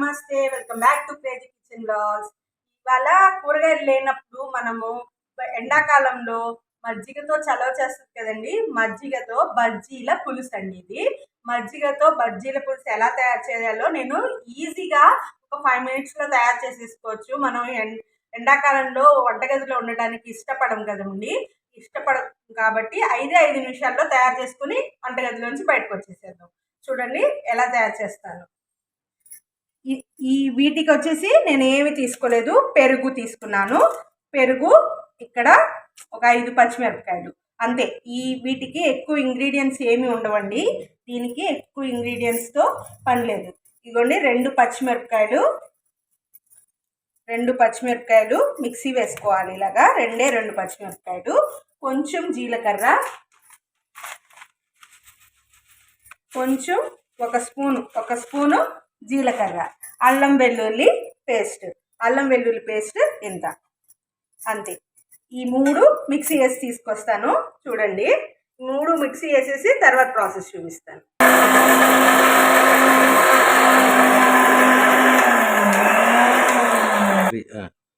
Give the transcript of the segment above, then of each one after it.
నమస్తే welcome back to crazy kitchen blogs. ఇవాళ కూరగాయలు లేనప్పుడు మనము ఎండాకాలంలో మజ్జిగతో చలవ చేస్తుంది కదండి. మజ్జిగతో బజ్జీల పులుసు అండి ఇది. మజ్జిగతో బజ్జీల పులుసు ఎలా తయారు చేయాలో నేను ఈజీగా ఒక ఫైవ్ మినిట్స్లో తయారు చేసేసుకోవచ్చు. మనం ఎం- ఎండాకాలంలో వంటగదిలో ఉండడానికి ఇష్టపడం కదండి. ఇష్టపడం కాబట్టి ఐదు ఐదు నిమిషాల్లో తయారు చేసుకుని వంటగదిలోంచి బయటకు వచ్చేసేద్దాం. చూడండి ఎలా తయారు చేస్తాను ఈ- ఈ వీటికి వచ్చేసి నేను ఏమి తీసుకోలేదు పెరుగు తీసుకున్నాను. పెరుగు ఇక్కడ ఒక ఐదు పచ్చిమిరపకాయలు. అంతే. ఈ వీటికి ఎక్కువ ఇంగ్రీడియంట్స్ ఏమి ఉండవండి. దీనికి ఎక్కువ ఇంగ్రీడియంట్స్తో పని లేదు. ఇదిగోండి రెండు పచ్చిమిరపకాయలు. రెండు పచ్చిమిరపకాయలు మిక్సీ వేసుకోవాలి ఇలాగా. రెండే రెండు పచ్చిమిరపకాయలు. కొంచెం జీలకర్ర. కొంచెం ఒక స్పూను ఒక స్పూను జీలకర్ర అల్లం వెల్లుల్లి పేస్ట్. అల్లం వెల్లుల్లి పేస్ట్ ఇంత. అంతే. ఈ మూడు మిక్సీ వేసి తీసుకొస్తాను. చూడండి. మూడు మిక్సీ వేసేసి తర్వాత ప్రాసెస్ చూపిస్తాను.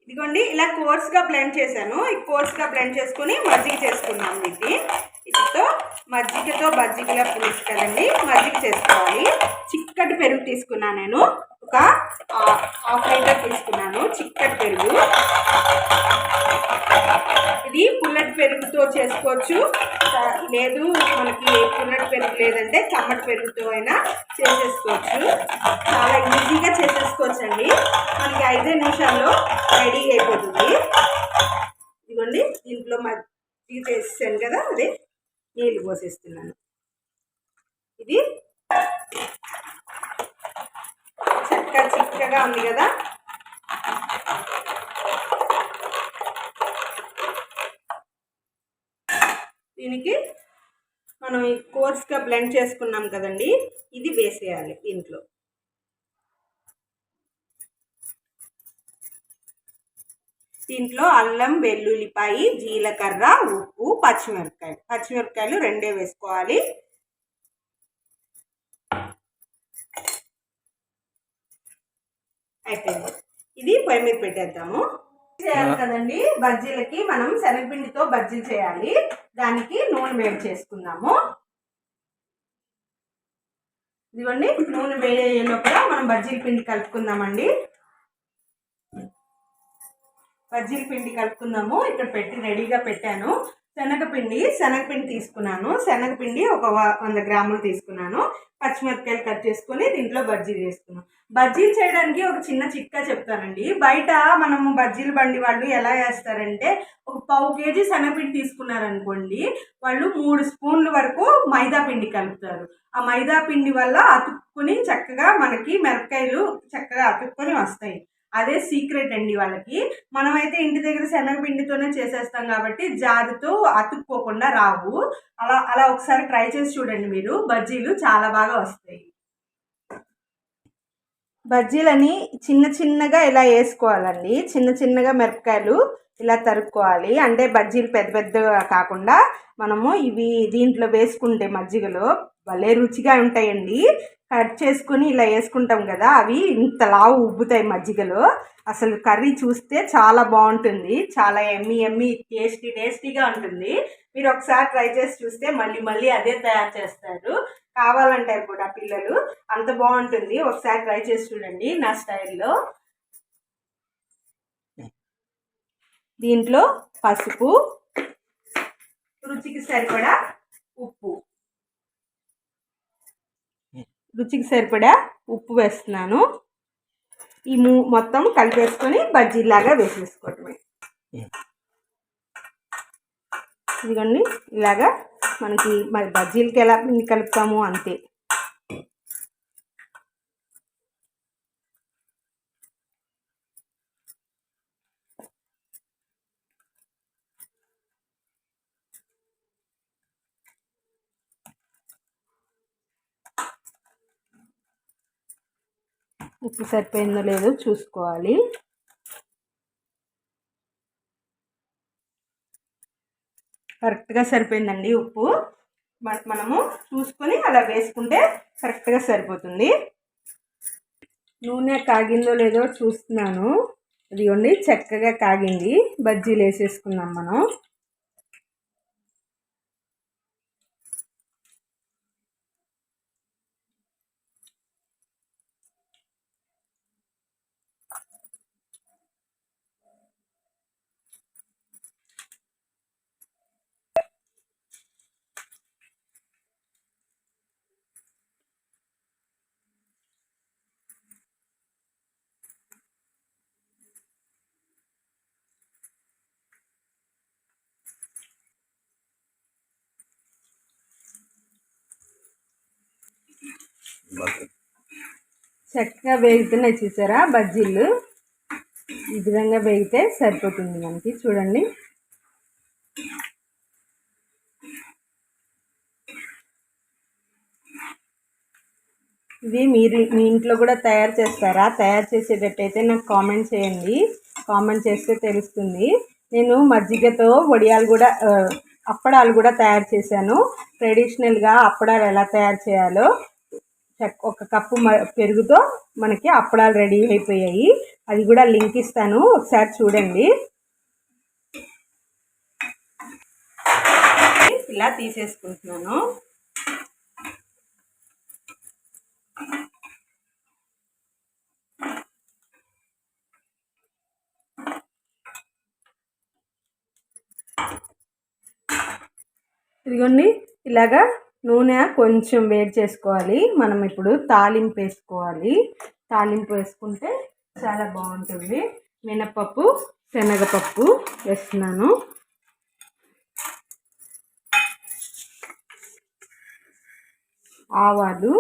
ఇదిగోండి ఇలా కోర్స్గా బ్లెండ్ చేశాను. ఈ కోర్స్గా బ్లెండ్ చేసుకుని మజ్జిగ చేసుకున్నాను ఇది వీటితో మజ్జిగతో బజ్జిగల పులుసు కదండి. మజ్జిగ చేసుకోవాలి. చిక్కటి పెరుగు తీసుకున్నాను నేను. ఒక హాఫ్ లీటర్ తీసుకున్నాను. చిక్కటి పెరుగు. ఇది పుల్లటి పెరుగుతో చేసుకోవచ్చు. లేదు మనకి పుల్లటి పెరుగు లేదంటే చమ్మటి పెరుగుతో అయినా చేసేసుకోవచ్చు. చాలా ఈజీగా చేసేసుకోవచ్చు అండి మనకి ఐదే నిమిషాల్లో రెడీ అయిపోతుంది. ఇదిగోండి దీంట్లో మజ్జిగ చేసేసాను కదా అదే. నీళ్ళు పోసేస్తున్నాను. ఇది చక్క చిక్కగా ఉంది కదా? దీనికి మనం ఈ కోర్స్గా బ్లెండ్ చేసుకున్నాం కదండి. ఇది వేసేయాలి దీంట్లో దీంట్లో అల్లం వెల్లుల్లిపాయి జీలకర్ర ఉప్పు పచ్చిమిరపకాయలు. పచ్చిమిరపకాయలు రెండే వేసుకోవాలి. అయిపోయింది. ఇది పొయ్యి మీద పెట్టేద్దాము. చేయాలి కదండి. బజ్జీలకి మనం శనగపిండితో బజ్జీలు చేయాలి. దానికి నూనె వేడి చేసుకుందాము. ఇదిగోండి నూనె వేడి అయ్యే కూడా మనం బజ్జీల పిండి కలుపుకుందామండి. బజ్జీల పిండి కలుపుకుందాము. ఇక్కడ పెట్టి రెడీగా పెట్టాను. శనగపిండి శనగపిండి తీసుకున్నాను. శనగపిండి ఒక వంద గ్రాములు తీసుకున్నాను. పచ్చిమిరపకాయలు కట్ చేసుకొని దీంట్లో బజ్జీలు చేసుకున్నాను బజ్జీలు చేయడానికి ఒక చిన్న చిట్కా చెప్తానండి. బయట మనము బజ్జీల బండి వాళ్ళు ఎలా చేస్తారంటే ఒక పావు కేజీ శనగపిండి తీసుకున్నారనుకోండి వాళ్ళు మూడు స్పూన్ల వరకు మైదా పిండి కలుపుతారు. ఆ మైదా పిండి వల్ల అతుక్కుని చక్కగా మనకి మిరపకాయలు చక్కగా అతుక్కొని వస్తాయి. అదే సీక్రెట్ అండి వాళ్ళకి. మనమైతే ఇంటి దగ్గర శనగపిండితోనే చేసేస్తాం కాబట్టి జారుతో అతుక్కోకుండా రావు. అలా అలా ఒకసారి ట్రై చేసి చూడండి మీరు. బజ్జీలు చాలా బాగా వస్తాయి. బజ్జీలని చిన్న చిన్నగా ఇలా వేసుకోవాలండి. చిన్న చిన్నగా మిరపకాయలు ఇలా తరుక్కోవాలి. అంటే బజ్జీలు పెద్ద పెద్దగా కాకుండా మనము ఇవి దీంట్లో వేసుకుంటే మజ్జిగలో భలే రుచిగా ఉంటాయండి. కట్ చేసుకుని ఇలా వేసుకుంటాం కదా అవి ఇంత లావు ఉబ్బుతాయి మజ్జిగలో. అసలు కర్రీ చూస్తే చాలా బాగుంటుంది. చాలా ఎమ్మి ఎమ్మి టేస్టీ టేస్టీగా ఉంటుంది. మీరు ఒకసారి ట్రై చేసి చూస్తే మళ్ళీ మళ్ళీ అదే తయారు చేస్తారు. కావాలంటారు కూడా పిల్లలు. అంత బాగుంటుంది. ఒకసారి ట్రై చేసి చూడండి నా స్టైల్లో. దీంట్లో పసుపు రుచికి సరిపడా ఉప్పు. రుచికి సరిపడా ఉప్పు వేస్తున్నాను. ఈ మూ మొత్తం కలిపేసుకొని బజ్జీలాగా వేసేసుకోవటమే. ఇదిగోండి ఇలాగా మనకి మరి బజ్జీలకి ఎలా పిండి కలుపుతాము అంతే. ఉప్పు సరిపోయిందో లేదో చూసుకోవాలి. కరెక్ట్గా సరిపోయిందండి ఉప్పు. మనము చూసుకొని అలా వేసుకుంటే కరెక్ట్గా సరిపోతుంది. నూనె కాగిందో లేదో చూస్తున్నాను. ఇదిగోండి చక్కగా కాగింది. బజ్జీలు వేసేసుకున్నాం మనం. చక్కగా వేగుతున్నాయి చూసారా బజ్జీలు? ఈ విధంగా వేగితే సరిపోతుంది మనకి. చూడండి. ఇది మీరు మీ ఇంట్లో కూడా తయారు చేస్తారా? తయారు చేసేటట్టయితే నాకు కామెంట్ చేయండి. కామెంట్ చేస్తే తెలుస్తుంది. నేను మజ్జిగతో వడియాలు కూడా అప్పడాలు కూడా తయారు చేశాను. ట్రెడిషనల్గా అప్పడాలు ఎలా తయారు చేయాలో ఒక కప్పు మ- పెరుగుతో మనకి అప్పడాలు రెడీ అయిపోయాయి. అది కూడా లింక్ ఇస్తాను. ఒకసారి చూడండి. ఇలా తీసేసుకుంటున్నాను. ఇదిగోండి ఇలాగా నూనె కొంచెం వేడి చేసుకోవాలి. మనం ఇప్పుడు తాలింపు వేసుకోవాలి. తాలింపు వేసుకుంటే చాలా బాగుంటుంది. మినపప్పు శనగపప్పు వేస్తున్నాను. ఆవాలు.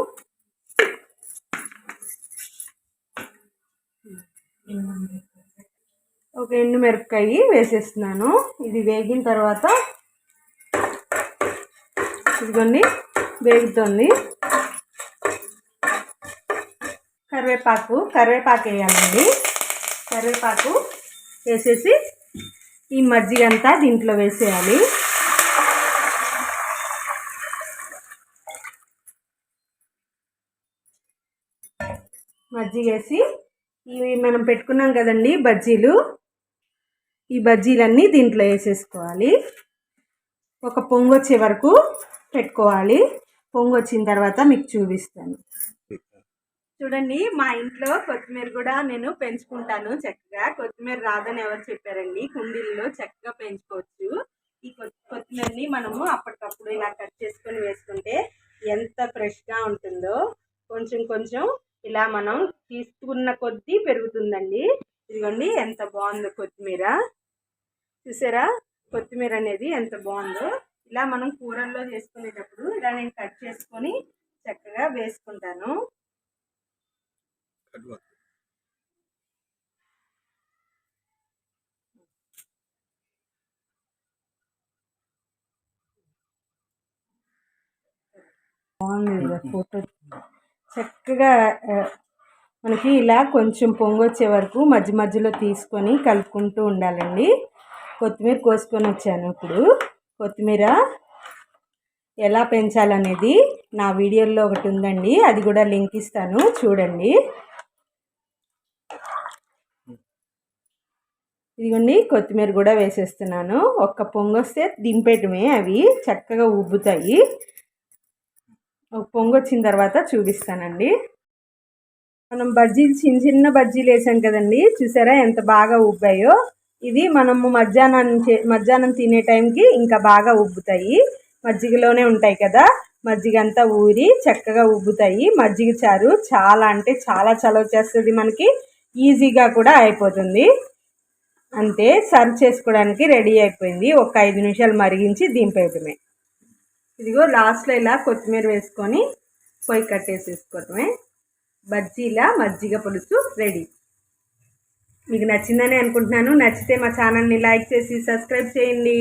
ఒక ఎండు మిరపకాయ వేసేస్తున్నాను. ఇది వేగిన తర్వాత పెట్టుకొని వేగుతుంది. కరివేపాకు కరివేపాకు వేయాలండి. కరివేపాకు వేసేసి ఈ మజ్జిగ అంతా దీంట్లో వేసేయాలి. మజ్జిగ వేసి ఇవి మనం పెట్టుకున్నాం కదండి బజ్జీలు. ఈ బజ్జీలన్నీ దీంట్లో వేసేసుకోవాలి. ఒక పొంగు వచ్చే వరకు పెట్టుకోవాలి. పొంగు వచ్చిన తర్వాత మీకు చూపిస్తాను. చూడండి మా ఇంట్లో కొత్తిమీర కూడా నేను పెంచుకుంటాను చక్కగా. కొత్తిమీర రాదని ఎవరు చెప్పారండి? కుండీల్లో చక్కగా పెంచుకోవచ్చు. ఈ కొత్తి కొత్తిమీరని మనము అప్పటికప్పుడు ఇలా కట్ చేసుకొని వేసుకుంటే ఎంత ఫ్రెష్గా ఉంటుందో. కొంచెం కొంచెం ఇలా మనం తీసుకున్న కొద్దీ పెరుగుతుందండి. ఇదిగోండి ఎంత బాగుందో కొత్తిమీర. చూసారా? కొత్తిమీర అనేది ఎంత బాగుందో. ఇలా మనం కూరల్లో చేసుకునేటప్పుడు ఇలా నేను కట్ చేసుకొని చక్కగా వేసుకుంటాను. బాగుంది ఫోటో. చక్కగా మనకి ఇలా కొంచెం పొంగొచ్చే వరకు మధ్య మధ్యలో తీసుకొని కలుపుకుంటూ ఉండాలండి. కొత్తిమీర కోసుకొని వచ్చాను ఇప్పుడు. కొత్తిమీర ఎలా పెంచాలనేది నా వీడియోలో ఒకటి ఉందండి. అది కూడా లింక్ ఇస్తాను చూడండి. ఇదిగోండి కొత్తిమీర కూడా వేసేస్తున్నాను. ఒక్క పొంగొస్తే దింపేయటమే అవి చక్కగా ఉబ్బుతాయి. ఒక పొంగు వచ్చిన తర్వాత చూపిస్తానండి. మనం బజ్జీలు చిన్న చిన్న బజ్జీలు వేసాం కదండి. చూసారా ఎంత బాగా ఉబ్బాయో? ఇది మనము మధ్యాహ్నం చే- మధ్యాహ్నం తినే టైంకి ఇంకా బాగా ఉబ్బుతాయి. మజ్జిగలోనే ఉంటాయి కదా. మజ్జిగ అంతా ఊరి చక్కగా ఉబ్బుతాయి. మజ్జిగ చారు చాలా అంటే చాలా చలవ చేస్తుంది మనకి. ఈజీగా కూడా అయిపోతుంది. అంతే సర్వ్ చేసుకోవడానికి రెడీ అయిపోయింది. ఒక ఐదు నిమిషాలు మరిగించి దింపేయటమే. ఇదిగో లాస్ట్లో ఇలా కొత్తిమీర వేసుకొని పొయ్యి కట్టేసేసుకోవటమే. బజ్జీల మజ్జిగ పులుసు రెడీ. మీకు నచ్చిందని అనుకుంటున్నాను. నచ్చితే మా ఛానల్ని లైక్ చేసి సబ్స్క్రైబ్ చేయండి.